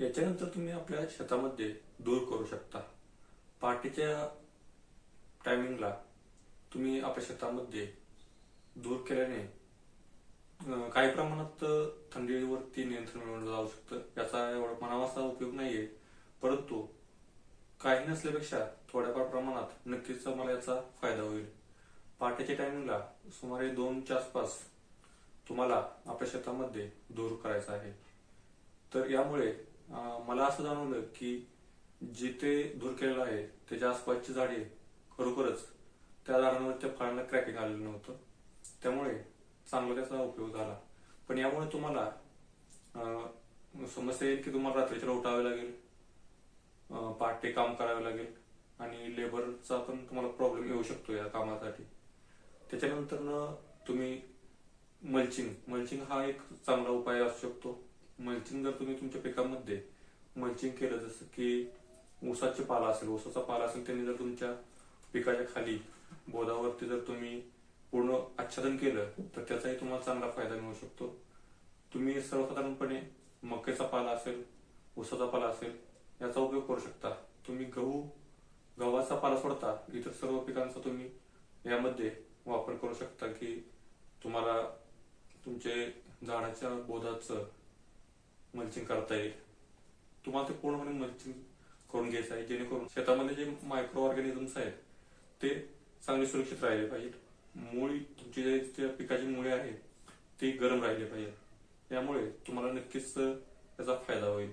याच्यानंतर तुम्ही आपल्या शेतामध्ये दूर करू शकता. पहाटेच्या टायमिंगला तुम्ही आपल्या शेतामध्ये दूर केल्याने काही प्रमाणात थंडीवरती नियंत्रण मिळवलं जाऊ शकतं. याचा एवढा मनावाचा उपयोग नाहीये. परंतु काही नसल्यापेक्षा थोड्याफार प्रमाणात नक्कीच मला याचा फायदा होईल. पहाटेच्या टायमिंगला सुमारे दोनच्या आसपास तुम्हाला आपल्या शेतामध्ये दूर करायचा आहे. तर यामुळे मला असं जाणवलं की जिथे दूर केलेलं आहे त्याच्या आसपासची झाडे खरोखरच त्या झाडांवर त्या फळांना क्रॅकिंग आलेलं नव्हतं. त्यामुळे चांगला त्याचा उपयोग झाला. पण यामुळे तुम्हाला समस्या येईल की तुम्हाला रात्रीच्या उठावे लागेल पहाटे काम करावे लागेल आणि लेबरचा पण तुम्हाला प्रॉब्लेम येऊ शकतो या कामासाठी. त्याच्यानंतर तुम्ही मल्चिंग मल्चिंग हा एक चांगला उपाय असू शकतो. मल्चिंग जर तुम्ही तुमच्या पिकामध्ये मल्चिंग केलं जसं की ऊसाचे पाला असेल ऊसाचा पाला असेल त्यांनी जर तुमच्या पिकाच्या खाली बोधावरती जर तुम्ही पूर्ण आच्छादन केलं तर त्याचाही तुम्हाला चांगला फायदा मिळू शकतो. तुम्ही सर्वसाधारणपणे मक्याचा पाला असेल ऊसाचा पाला असेल याचा उपयोग करू शकता. तुम्ही गहू गव्हाचा पाला सोडता इतर सर्व पिकांचा तुम्ही यामध्ये वापर करू शकता की तुम्हाला तुमचे झाडाच्या बोधाचं मल्चिंग करता येईल. तुम्हाला ते पूर्णपणे मल्चिंग करून घ्यायचं आहे जेणेकरून शेतामध्ये जे मायक्रो ऑर्गॅनिझम्स आहेत ते चांगले सुरक्षित राहिले पाहिजेत. मुळी तुमची जे पिकाची मुळे आहेत ती गरम राहिले पाहिजे यामुळे तुम्हाला नक्कीच त्याचा फायदा होईल.